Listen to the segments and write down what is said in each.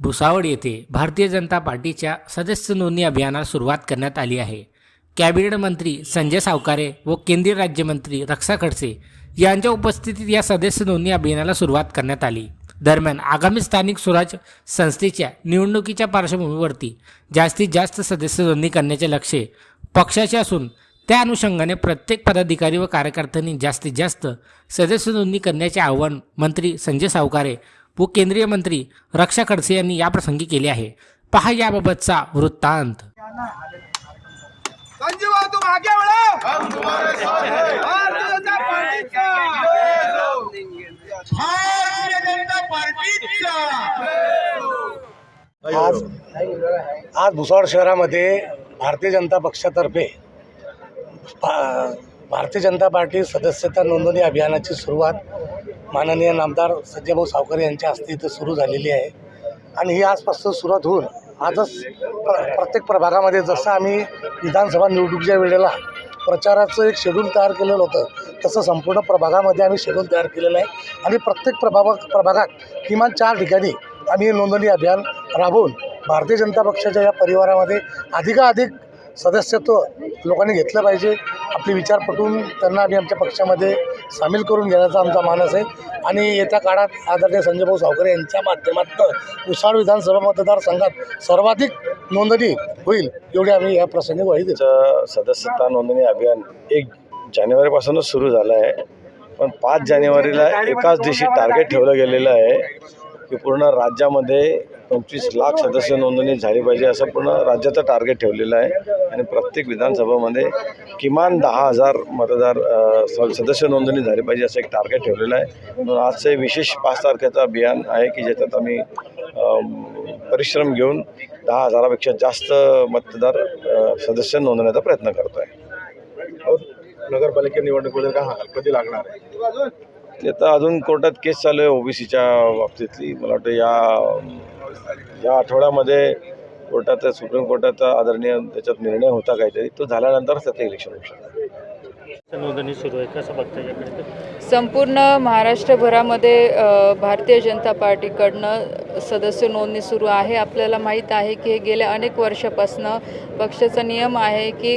भुसावळ येथे भारतीय जनता पार्टीच्या सदस्य नोंदणी अभियानाला सुरुवात करण्यात आली आहे. कॅबिनेट मंत्री संजय सावकारे व केंद्रीय राज्यमंत्री रक्षा खडसे यांच्या उपस्थितीत या सदस्य नोंदणी अभियानाला सुरुवात करण्यात आली. दरम्यान आगामी स्थानिक स्वराज संस्थेच्या निवडणुकीच्या पार्श्वभूमीवरती जास्तीत जास्त सदस्य नोंदणी करण्याचे लक्ष्य पक्षाचे असून त्या अनुषंगाने प्रत्येक पदाधिकारी व कार्यकर्त्यांनी जास्तीत जास्त सदस्य नोंदणी करण्याचे आवाहन मंत्री संजय सावकारे व केंद्रीय मंत्री रक्षा खडसे यांनी याप्रसंगी केले आहे. पहा याबाबतचा वृत्तांत. संजीवा तुम आगे बढ़ो हम तुम्हारे साथ हैं भारतीय जनता पार्टीचा भारतीय जनता पार्टीचा आज आज भुसावळ शहरामध्ये भारतीय जनता पक्षातर्फे भा- भारतीय जनता पार्टी सदस्यता नोंदणी अभियानाची सुरुवात माननीय नामदार संजयभाऊ सावकर यांच्या हस्ते इथं सुरू झालेली आहे. आणि ही आजपासून सुरुवात होऊन आजच प्र प्रत्येक प्रभागामध्ये जसं आम्ही विधानसभा निवडणुकीच्या वेळेला प्रचाराचं एक शेड्यूल तयार केलेलं होतं तसं संपूर्ण प्रभागामध्ये आम्ही शेड्यूल तयार केलेलं आहे. आणि प्रत्येक प्रभाग प्रभागात किमान चार ठिकाणी आम्ही नोंदणी अभियान राबवून भारतीय जनता पक्षाच्या या परिवारामध्ये अधिकाधिक सदस्यत्व लोकांनी घेतलं पाहिजे. आपले विचार पटवून त्यांना आम्ही आमच्या पक्षामध्ये सामील करून घेण्याचा आमचा मानस आहे. आणि येत्या काळात आदरणीय संजयभाऊ सावकरे यांच्या माध्यमातून विशाळ विधानसभा मतदारसंघात सर्वाधिक नोंदणी होईल एवढी आम्ही या प्रसंगी ग्वाही देतो. सदस्यता नोंदणी अभियान एक जानेवारीपासूनच सुरू झालं आहे पण पाच जानेवारीला एकाच दिवशी टार्गेट ठेवलं गेलेलं आहे की पूर्ण राज्यामध्ये पंचवीस लाख सदस्य नोंदणी झाली पाहिजे असं पूर्ण राज्याचं टार्गेट ठेवलेलं आहे. आणि प्रत्येक विधानसभामध्ये किमान दहा हजार मतदार सदस्य नोंदणी झाली पाहिजे असं एक टार्गेट ठेवलेलं आहे. म्हणून आजचं विशेष पाच तारखेचं अभियान आहे की ज्याच्यात आम्ही परिश्रम घेऊन दहा हजारापेक्षा जास्त मतदार सदस्य नोंदवण्याचा प्रयत्न करतो आहे नगरपालिका निवडणुकीमध्ये काय हाल कधी लागणार आहे? ते आता अजून कोर्टात केस चालू आहे ओबीसीच्या बाबतीतली. मला वाटतं या या आठवड्यामध्ये कोर्टाचा सुप्रीम कोर्टाचा आदरणीय त्याच्यात निर्णय होता काहीतरी तो झाल्यानंतरच त्याचं इलेक्शन होऊ शकतं संपूर्ण महाराष्ट्रभरामध्ये भारतीय जनता पार्टीकडनं सदस्य नोंदणी सुरू आहे. आपल्याला माहीत आहे की हे गेल्या अनेक वर्षापासनं पक्षाचा नियम आहे की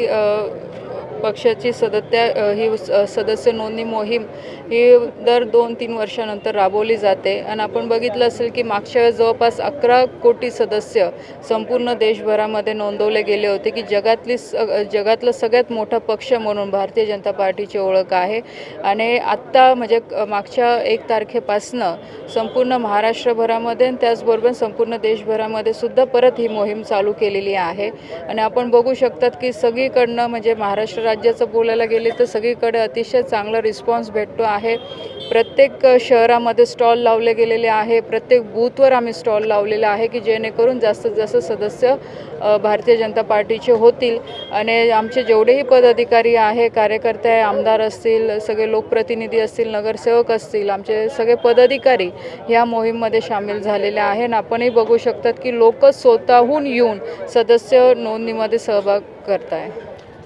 पक्षाची सदत्या ही स- सदस्य नोंदणी मोहीम ही दर दोन तीन वर्षानंतर राबवली जाते. आणि आपण बघितलं असेल की मागच्या वेळेस जवळपास अकरा कोटी सदस्य संपूर्ण देशभरामध्ये नोंदवले गेले होते की जगातली स जगातलं सगळ्यात मोठा पक्ष म्हणून भारतीय जनता पार्टीची ओळख आहे. आणि आत्ता म्हणजे मागच्या एक तारखेपासनं संपूर्ण महाराष्ट्रभरामध्ये आणि त्याचबरोबर संपूर्ण देशभरामध्ये सुद्धा परत ही मोहीम चालू केलेली आहे. आणि आपण बघू शकतात की सगळीकडनं म्हणजे महाराष्ट्र राज्याचं बोलायला गेले तर सगळीकडे अतिशय चांगला रिस्पॉन्स भेटतो आहे. प्रत्येक शहरामध्ये स्टॉल लावले गेलेले आहे. प्रत्येक बूथवर आम्ही स्टॉल लावलेला आहे की जेणेकरून जास्तीत जास्त सदस्य भारतीय जनता पार्टीचे होतील. आणि आमचे जेवढेही पदाधिकारी आहे कार्यकर्ते आहे आमदार असतील सगळे लोकप्रतिनिधी असतील नगरसेवक असतील आमचे सगळे पदाधिकारी ह्या मोहीममध्ये सामील झालेले आहे आणि आपणही बघू शकतात की लोक स्वतःहून येऊन सदस्य नोंदणीमध्ये सहभाग करत आहे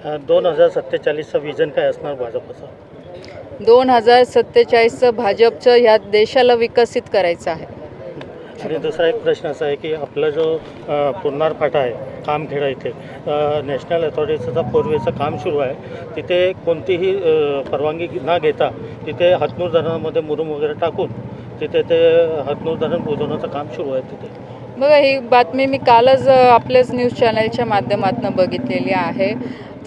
दोन हजार सत्तेचाळीसचं विजन काय असणार भाजपचं? दोन हजार सत्तेचाळीसचं भाजपचं ह्या देशाला विकसित करायचं आहे. आणि दुसरा एक प्रश्न असा आहे की आपला जो अ, पुरनार फाटा आहे कामखेडा इथे नॅशनल अथॉरिटीचं फोरवेचं काम सुरू आहे. तिथे कोणतीही परवानगी न घेता तिथे हातनूर धरणामध्ये मुरुम वगैरे टाकून तिथे ते हातनूर धरण बुजवण्याचं काम सुरू आहे तिथे. बघा ही बातमी मी कालच आपल्याच न्यूज चॅनलच्या माध्यमातून बघितलेली आहे.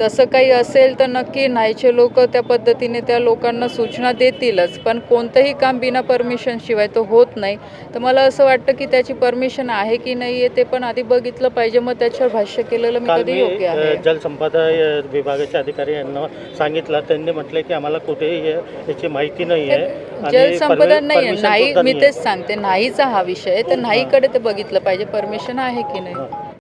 तसं काही असेल तर नक्की नाहीचे लोक त्या पद्धतीने त्या लोकांना सूचना देतीलच. पण कोणतंही काम बिना परमिशन शिवाय तो होत नाही. तर मला असं वाटतं की त्याची परमिशन आहे की नाही आहे ते पण आधी बघितलं पाहिजे. मग त्याच्यावर भाष्य केलेलं मी कधी योग्य आहे? जलसंपदा अ, विभागाचे अधिकारी यांना सांगितलं. त्यांनी म्हटलं की आम्हाला कुठेही याची माहिती नाही आहे जलसंपदा नाही permission नाही मी तेच सांगते. नाहीचा हा विषय आहे. तर नाहीकडे ते बघितलं पाहिजे. परमिशन आहे की नाही? आहे.